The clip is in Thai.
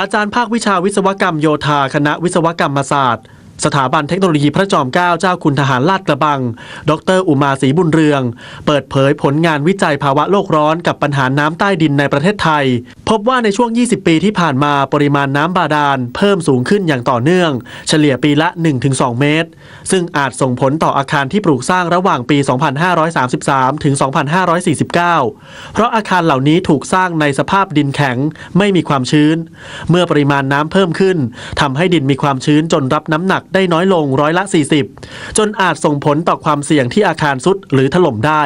อาจารย์ภาควิชาวิศวกรรมโยธา คณะวิศวกรรมศาสตร์ สถาบันเทคโนโลยีพระจอมเกล้าเจ้าคุณทหารลาดกระบัง ดร อุมาศรีบุญเรือง เปิดเผยผลงานวิจัยภาวะโลกร้อนกับปัญหาน้ำใต้ดินในประเทศไทย พบว่าในช่วง 20 ปีที่ผ่านมาปริมาณน้ำบาดาล เพิ่มสูงขึ้นอย่างต่อเนื่อง เฉลี่ยปีละ 1-2 เมตร ซึ่งอาจส่งผลต่ออาคารที่ปลูกสร้างระหว่างปี 2533 ถึง 2549 เพราะอาคารเหล่านี้ถูกสร้างในสภาพดินแข็งไม่มีความชื้น เมื่อปริมาณน้ำเพิ่มขึ้นทำให้ดินมีความชื้นจนรับน้ำหนักได้น้อยลงร้อยละ 40 จนอาจส่งผลต่อความเสี่ยงที่อาคารสุดหรือถล่มได้